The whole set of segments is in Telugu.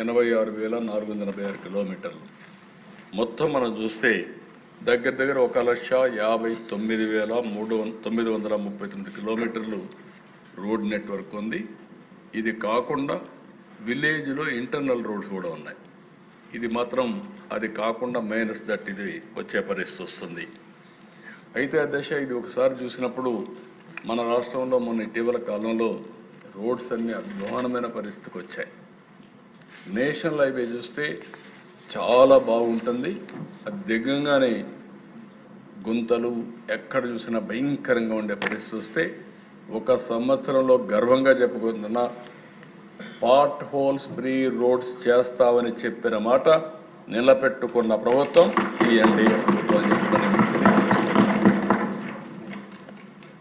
ఎనభై ఆరు వేల నాలుగు వందల ఎనభై ఆరు కిలోమీటర్లు. మొత్తం మనం చూస్తే దగ్గర దగ్గర ఒక లక్ష యాభై తొమ్మిది వేల మూడు తొమ్మిది వందల ముప్పై తొమ్మిది కిలోమీటర్లు రోడ్ నెట్వర్క్ ఉంది. ఇది కాకుండా విలేజ్లో ఇంటర్నల్ రోడ్స్ కూడా ఉన్నాయి. ఇది మాత్రం అది కాకుండా మైనస్ దట్ ఇది వచ్చే పరిస్థితి వస్తుంది. అయితే దశ ఇది ఒకసారి చూసినప్పుడు మన రాష్ట్రంలో మొన్న ఇటీవల కాలంలో రోడ్స్ అన్ని అధ్వానమైన పరిస్థితికి వచ్చాయి. నేషనల్ హైవే చూస్తే చాలా బాగుంటుంది. అది దిగంగానే గుంతలు ఎక్కడ చూసినా భయంకరంగా ఉండే పరిస్థితి వస్తే ఒక సంవత్సరంలో గర్వంగా చెప్పుకుంటున్న పార్ట్ హోల్స్ ఫ్రీ రోడ్స్ చేస్తామని చెప్పిన మాట నిలబెట్టుకున్న ప్రభుత్వం ఈ ఎన్డీఏ ప్రభుత్వం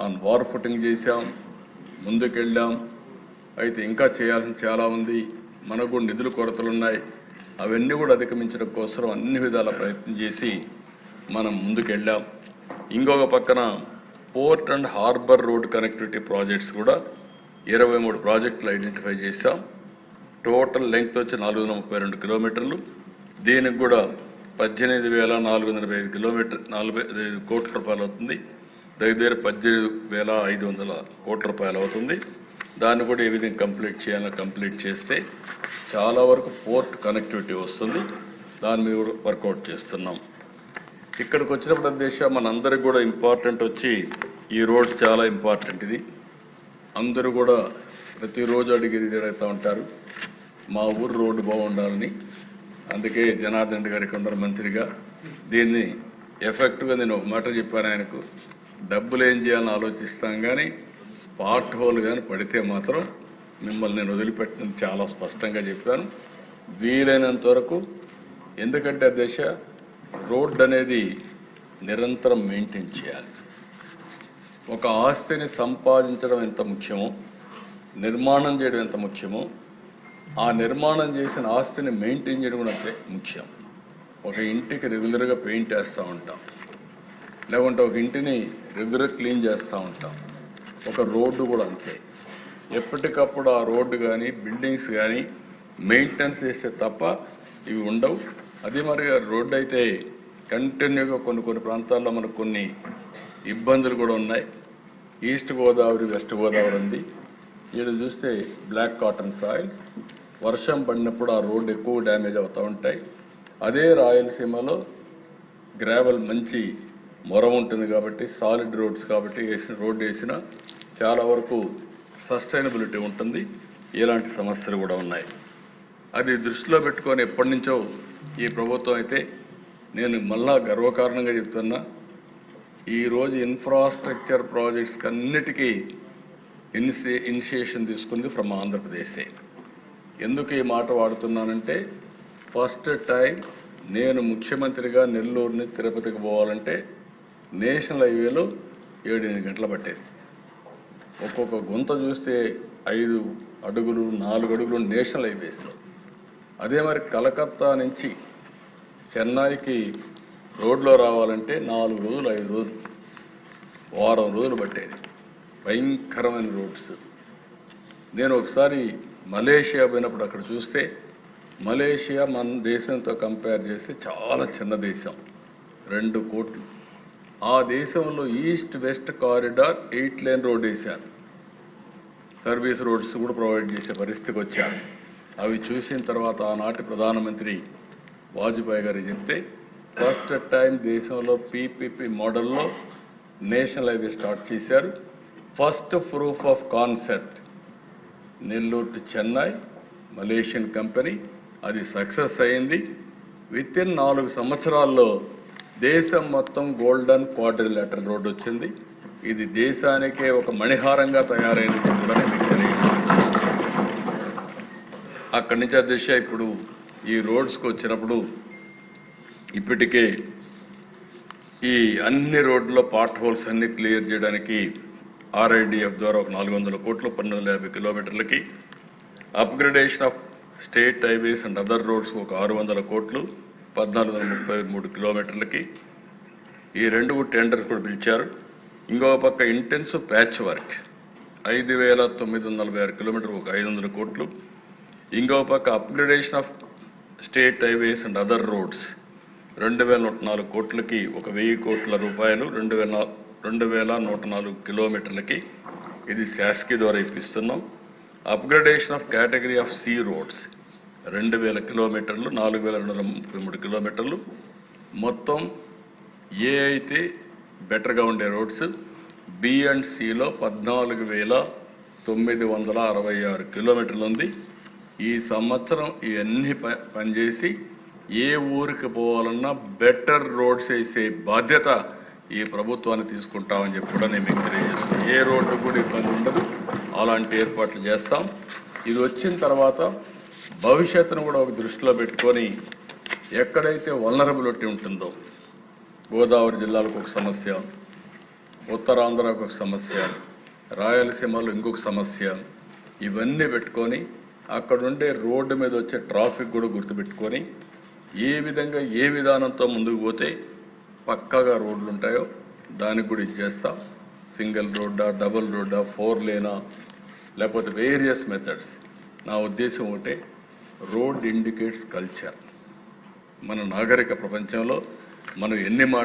ఆన్ వార్ ఫుటింగ్ చేశాం ముందుకెళ్ళాం. అయితే ఇంకా చేయాల్సిన చాలా ఉంది. మనకు నిధుల కొరతలున్నాయి. అవన్నీ కూడా అధిగమించడం కోసం అన్ని విధాల ప్రయత్నం చేసి మనం ముందుకెళ్ళాం. ఇంకొక పక్కన port and harbour road connectivity projects కూడా ఇరవై మూడు ప్రాజెక్టులు ఐడెంటిఫై చేశాం. టోటల్ లెంగ్త్ వచ్చి నాలుగు వందల ముప్పై రెండు కిలోమీటర్లు. దీనికి కూడా పద్దెనిమిది వేల నాలుగు వందల ఎనభై ఐదు కిలోమీటర్ నలభై ఐదు కోట్ల రూపాయలు అవుతుంది. దగ్గర దగ్గర పద్దెనిమిది వేల ఐదు వందల కోట్ల రూపాయలు అవుతుంది. దాన్ని కూడా ఏ విధంగా కంప్లీట్ చేయాలో కంప్లీట్ చేస్తే చాలా వరకు పోర్ట్ కనెక్టివిటీ వస్తుంది. దాని మీద కూడా వర్కౌట్ చేస్తున్నాం. ఇక్కడికి వచ్చినప్పుడు దేశ మనందరికి కూడా ఇంపార్టెంట్ వచ్చి ఈ రోడ్స్ చాలా ఇంపార్టెంట్ ఇది. అందరూ కూడా ప్రతిరోజు అడిగేది ఇది అడుగుతూ ఉంటారు. మా ఊరు రోడ్డు బాగుండాలని. అందుకే జనార్దన్ రెడ్డి గారికి ఉన్నారు మంత్రిగా దీన్ని ఎఫెక్ట్గా నేను ఒక మాట చెప్పాను ఆయనకు. డబ్బులు ఏం చేయాలని ఆలోచిస్తాం కానీ పార్ట్ హోల్ కానీ పడితే మాత్రం మిమ్మల్ని నేను వదిలిపెట్టిన చాలా స్పష్టంగా చెప్పాను. వీలైనంత వరకు ఎందుకంటే దశ రోడ్ అనేది నిరంతరం మెయింటైన్ చేయాలి. ఒక ఆస్తిని సంపాదించడం ఎంత ముఖ్యమో నిర్మాణం చేయడం ఎంత ముఖ్యమో ఆ నిర్మాణం చేసిన ఆస్తిని మెయింటైన్ చేయడం కూడా అంతే ముఖ్యం. ఒక ఇంటికి రెగ్యులర్గా పెయింట్ వేస్తూ ఉంటాం. లేకుంటే ఒక ఇంటిని రెగ్యులర్ క్లీన్ చేస్తూ ఉంటాం. ఒక రోడ్డు కూడా అంతే. ఎప్పటికప్పుడు ఆ రోడ్డు కానీ బిల్డింగ్స్ కానీ మెయింటెనెన్స్ చేస్తే తప్ప ఇవి ఉండవు. అదే మరి రోడ్డు అయితే కంటిన్యూగా కొన్ని కొన్ని ప్రాంతాల్లో మనకు కొన్ని ఇబ్బందులు కూడా ఉన్నాయి. ఈస్ట్ గోదావరి వెస్ట్ గోదావరి ఉంది. ఈడ చూస్తే బ్లాక్ కాటన్ సాయిల్స్. వర్షం పడినప్పుడు ఆ రోడ్డు ఎక్కువ డ్యామేజ్ అవుతూ ఉంటాయి. అదే రాయలసీమలో గ్రావెల్ మంచి మొర ఉంటుంది కాబట్టి సాలిడ్ రోడ్స్ కాబట్టి వేసిన రోడ్డు వేసిన చాలా వరకు సస్టైనబిలిటీ ఉంటుంది. ఇలాంటి సమస్యలు కూడా ఉన్నాయి. అది దృష్టిలో పెట్టుకొని ఎప్పటి నుంచో ఈ ప్రభుత్వం అయితే నేను మళ్ళా గర్వకారణంగా చెప్తున్నా ఈరోజు ఇన్ఫ్రాస్ట్రక్చర్ ప్రాజెక్ట్స్కి అన్నిటికీ ఇనిషి ఇనిషియేషన్ తీసుకుంది ఫ్రమ్ ఆంధ్రప్రదేశే. ఎందుకు ఈ మాట వాడుతున్నానంటే ఫస్ట్ టైం నేను ముఖ్యమంత్రిగా నెల్లూరుని తిరుపతికి పోవాలంటే నేషనల్ హైవేలో ఏడెనిమిది గంటలు పట్టేది. ఒక్కొక్క గుంత చూస్తే ఐదు అడుగులు నాలుగు అడుగులు నేషనల్ హైవేస్. అదే మరి కలకత్తా నుంచి చెన్నైకి రోడ్లో రావాలంటే నాలుగు రోజులు ఐదు రోజులు వారం రోజులు పట్టేది. భయంకరమైన రోడ్స్. నేను ఒకసారి మలేషియా పోయినప్పుడు అక్కడ చూస్తే మలేషియా మన దేశంతో కంపేర్ చేస్తే చాలా చిన్న దేశం. రెండు కోట్లు. ఆ దేశంలో east west corridor eight lane road వేశారు. సర్వీస్ రోడ్స్ కూడా ప్రొవైడ్ చేసే పరిస్థితికి వచ్చారు. అవి చూసిన తర్వాత ఆనాటి ప్రధానమంత్రి వాజ్పేయి గారు చెప్తే ఫస్ట్ టైం దేశంలో పీపీపీ మోడల్లో నేషనల్ హైవే స్టార్ట్ చేశారు. First proof of concept Nellore to Chennai Malaysian company అది సక్సెస్ అయింది. విత్ ఇన్ నాలుగు సంవత్సరాల్లో దేశం మొత్తం గోల్డెన్ క్వాడ్రిలేటర్ రోడ్ వచ్చింది. ఇది దేశానికే ఒక మణిహారంగా తయారైంది కూడా మీకు తెలియజేస్తున్నాను. అక్కడి నుంచి దిశ ఇప్పుడు ఈ రోడ్స్కి వచ్చినప్పుడు ఇప్పటికే ఈ అన్ని రోడ్ల పార్ట్ హోల్స్ అన్ని క్లియర్ చేయడానికి ఆర్ఐడిఎఫ్ ద్వారా ఒక నాలుగు వందల కోట్లు పన్నెండు వందల యాభై కిలోమీటర్లకి upgradation of state highways and other roads ఒక ఆరు వందల కోట్లు పద్నాలుగు వందల ముప్పై మూడు కిలోమీటర్లకి ఈ రెండు టెండర్స్ కూడా పిలిచారు. ఇంకో పక్క ఇంటెన్సివ్ ప్యాచ్ వర్క్. ఐదు వేల తొమ్మిది వందల నలభై ఆరు కిలోమీటర్ ఒక ఐదు వందల కోట్లు. ఇంకో పక్క upgradation of state highways and other roads. రెండు వేల నూట నాలుగు కోట్లకి ఒక వెయ్యి కోట్ల రూపాయలు రెండు వేల రెండు వేల నూట నాలుగు కిలోమీటర్లకి ఇది శాస్కి ద్వారా ఇప్పిస్తున్నాం. Upgradation of category of C roads. రెండు వేల కిలోమీటర్లు నాలుగు వేల రెండు వందల ముప్పై మూడు కిలోమీటర్లు. మొత్తం ఏ అయితే బెటర్గా ఉండే రోడ్స్ బి అండ్ సిలో పద్నాలుగు వేల తొమ్మిది వందల అరవై ఆరు కిలోమీటర్లు ఉంది. ఈ సంవత్సరం ఇవన్నీ ప పనిచేసి ఏ ఊరికి పోవాలన్నా బెటర్ రోడ్స్ వేసే బాధ్యత ఈ ప్రభుత్వాన్ని తీసుకుంటామని చెప్పి కూడా నేను మీకు తెలియజేస్తున్నాను. ఏ రోడ్డు కూడా ఇబ్బంది ఉండదు. అలాంటి ఏర్పాట్లు చేస్తాం. ఇది వచ్చిన తర్వాత భవిష్యత్తును కూడా ఒక దృష్టిలో పెట్టుకొని ఎక్కడైతే వలనరబిలిటీ ఉంటుందో గోదావరి జిల్లాలకు ఒక సమస్య ఉత్తరాంధ్రకు ఒక సమస్య రాయలసీమలో ఇంకొక సమస్య ఇవన్నీ పెట్టుకొని అక్కడ ఉండే రోడ్డు మీద వచ్చే ట్రాఫిక్ కూడా గుర్తుపెట్టుకొని ఏ విధంగా ఏ విధానంతో ముందుకు పోతే పక్కాగా రోడ్లు ఉంటాయో దానికి కూడా ఇచ్చేస్తాం సింగిల్ రోడ్డా డబుల్ రోడ్డా ఫోర్ లేనా లేకపోతే వేరియస్ మెథడ్స్. నా ఉద్దేశం ఒకటే రోడ్ ఇండికేట్స్ కల్చర్. మన నాగరిక ప్రపంచంలో మనం ఎన్ని మాట